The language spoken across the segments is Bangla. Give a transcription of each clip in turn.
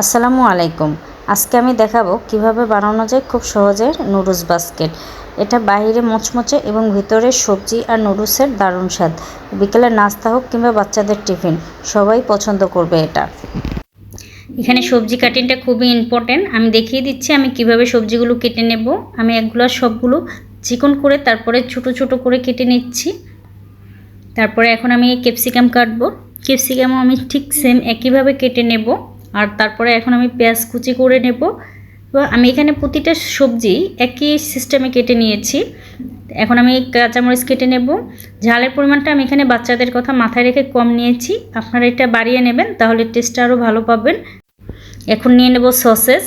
আসসালামু আলাইকুম। আজকে আমি দেখাবো কীভাবে বানানো যায় খুব সহজে নুডলস বাস্কেট। এটা বাইরে মচমচে এবং ভিতরে সবজি আর নুডলসের দারুণ স্বাদ। বিকেলে নাস্তা হোক কিংবা বাচ্চাদের টিফিন, সবাই পছন্দ করবে এটা। এখানে সবজি কাটিংটা খুবই ইম্পর্টেন্ট আমি দেখিয়ে দিচ্ছি আমি কীভাবে সবজিগুলো কেটে নেব। আমি একগুলো সবগুলো চিকন করে তারপরে ছোট ছোট করে কেটে নিচ্ছি। তারপরে এখন আমি ক্যাপসিকাম কাটবো। ক্যাপসিকামও আমি ঠিক সেম একইভাবে কেটে নেব। আর তারপরে এখন আমি পেঁয়াজ কুচি করে নেব। আমি এখানে প্রতিটা সবজি একই সিস্টেমে কেটে নিয়েছি। এখন আমি কাঁচামরিচ কেটে নেব। ঝালের পরিমাণটা আমি এখানে বাচ্চাদের কথা মাথায় রেখে কম নিয়েছি। আপনারা এটা বাড়িয়ে নেবেন, তাহলে টেস্টটা আরও ভালো পাবেন। এখন নিয়ে নেব সসেস।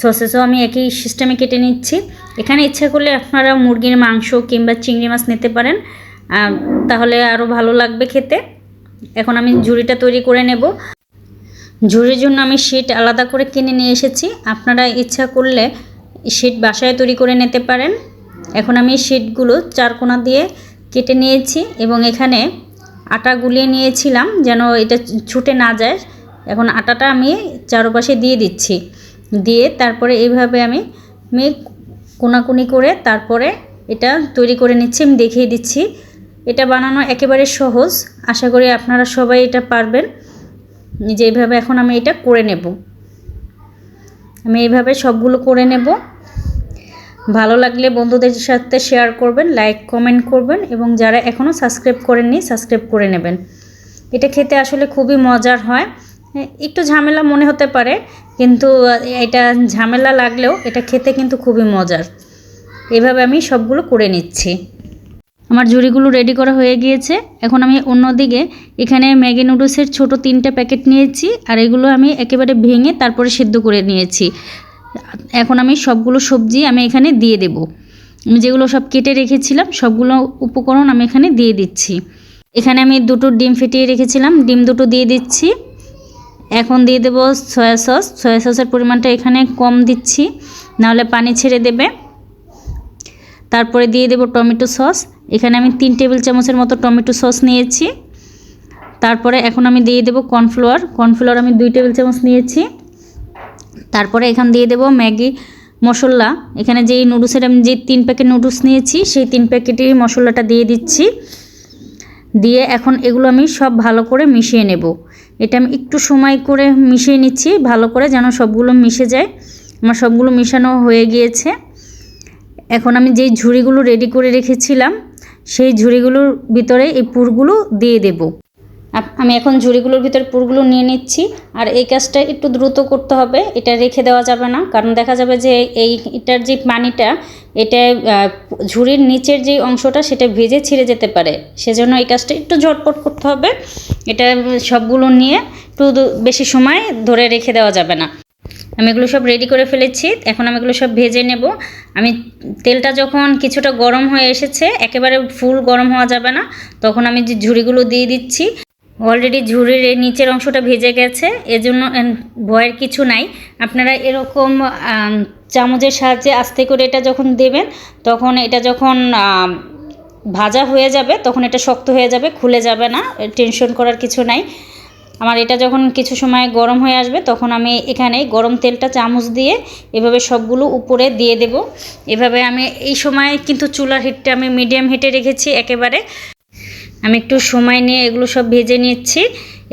সসেসও আমি একই সিস্টেমে কেটে নিচ্ছি। এখানে ইচ্ছা করলে আপনারা মুরগির মাংস কিংবা চিংড়ি মাছ নিতে পারেন। তাহলে আরও ভালো লাগবে খেতে। এখন আমি ঝুড়িটা তৈরি করে নেব। ঝুড়ির জন্য আমি শিট আলাদা করে কিনে নিয়ে এসেছি। আপনারা ইচ্ছা করলে শিট বাসায় তৈরি করে নিতে পারেন। এখন আমি শিটগুলো চারকোনা দিয়ে কেটে নিয়েছি এবং এখানে আটা গুলিয়ে নিয়েছিলাম যেন এটা ছুটে না যায়। এখন আটাটা আমি চারপাশে দিয়ে দিচ্ছি। দিয়ে তারপরে এইভাবে আমি কোনাকুনি করে তারপরে এটা তৈরি করে নিচ্ছি, আমি দেখিয়ে দিচ্ছি। এটা বানানো একেবারে সহজ। আশা করি আপনারা সবাই এটা পারবেন। যেভাবে এখন আমি এটা করে নেব। আমি এইভাবে সবগুলো করে নেব। ভালো লাগলে বন্ধুদের সাথে শেয়ার করবেন লাইক কমেন্ট করবেন এবং যারা এখনও সাবস্ক্রাইব করেননি সাবস্ক্রাইব করে নেবেন। এটা খেতে আসলে খুবই মজার হয়। একটু ঝামেলা মনে হতে পারে, কিন্তু এটা ঝামেলা লাগলেও এটা খেতে কিন্তু খুবই মজার। এভাবে আমি সবগুলো করে নিচ্ছি। আমার ঝুড়িগুলো রেডি করা হয়ে গিয়েছে। এখন আমি অন্যদিকে এখানে ম্যাগি নুডলসের ছোট তিনটা প্যাকেট নিয়েছি আর এগুলো আমি একেবারে ভেঙে তারপরে সেদ্ধ করে নিয়েছি। এখন আমি সবগুলো সবজি আমি এখানে দিয়ে দেব। আমি যেগুলো সব কেটে রেখেছিলাম, সবগুলো উপকরণ আমি এখানে দিয়ে দিচ্ছি। এখানে আমি দুটো ডিম ফেটিয়ে রেখেছিলাম, ডিম দুটো দিয়ে দিচ্ছি। এখন দিয়ে দেব সয়া সস সয়া সসের পরিমাণটা এখানে কম দিচ্ছি, নাহলে পানি ছেড়ে দেবে। তারপরে দিয়ে দেব টমেটো সস। এখানে আমি তিন টেবিল চামচের মতো টমেটো সস নিয়েছি। তারপরে এখন আমি দিয়ে দেব কর্নফ্লাওয়ার কর্নফ্লাওয়ার আমি দুই টেবিল চামচ নিয়েছি। তারপরে এখান দিয়ে দেব ম্যাগি মশলা। এখানে যেই নুডলসের আমি যে তিন প্যাকেট নুডলস নিয়েছি, সেই তিন প্যাকেটেরই মশলাটা দিয়ে দিচ্ছি। দিয়ে এখন এগুলো আমি সব ভালো করে মিশিয়ে নেব। এটা আমি একটু সময় করে মিশিয়ে নিচ্ছি, ভালো করে যেন সবগুলো মিশে যায়। আমার সবগুলো মিশানো হয়ে গিয়েছে। এখন আমি যেই ঝুড়িগুলো রেডি করে রেখেছিলাম, সেই ঝুড়িগুলোর ভিতরে এই পুরগুলো দিয়ে দেব। আমি এখন ঝুড়িগুলোর ভিতরে পুরগুলো নিয়ে নিচ্ছি। আর এই কাজটা একটু দ্রুত করতে হবে, এটা রেখে দেওয়া যাবে না। কারণ দেখা যাবে যে এই এটার যে পানিটা, এটা ঝুড়ির নিচের যে অংশটা, সেটা ভেজে ছিঁড়ে যেতে পারে। সেজন্য এই কাজটা একটু ঝটপট করতে হবে। এটা সবগুলো নিয়ে একটু বেশি সময় ধরে রেখে দেওয়া যাবে না। আমি এগুলো সব রেডি করে ফেলেছি। এখন আমি এগুলো সব ভেজে নেব। আমি তেলটা যখন কিছুটা গরম হয়ে এসেছে, একেবারে ফুল গরম হওয়া যাবে না। তখন আমি যে ঝুড়িগুলো দিয়ে দিচ্ছি অলরেডি ঝুড়ির নিচের অংশটা ভেজে গেছে। এজন্য ভয়ের কিছু নাই। আপনারা এরকম চামচের সাহায্যে আস্তে করে এটা যখন দেবেন, তখন এটা যখন ভাজা হয়ে যাবে, তখন এটা শক্ত হয়ে যাবে, খুলে যাবে না। টেনশন করার কিছু নাই। আমার এটা যখন কিছু সময় গরম হয়ে আসবে, তখন আমি এখানে গরম তেলটা চামচ দিয়ে এভাবে সবগুলো উপরে দিয়ে দেব। এভাবে আমি এই সময় কিন্তু চুলার হিটটা আমি মিডিয়াম হিটে রেখেছি একেবারে। আমি একটু সময় নিয়ে এগুলো সব ভেজে নিচ্ছি।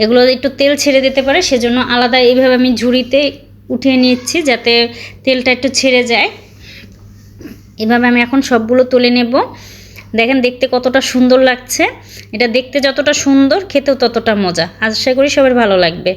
এগুলো একটু তেল ছেড়ে দিতে পারে, সেজন্য আলাদা এইভাবে আমি ঝুড়িতে উঠিয়ে নিচ্ছি যাতে তেলটা একটু ছেড়ে যায়। এভাবে আমি এখন সবগুলো তুলে নেব। দেখেন দেখতে কতটা সুন্দর লাগছে। এটা দেখতে যতটা সুন্দর, খেতেও ততটা মজা। আশা করি সবার ভালো লাগবে।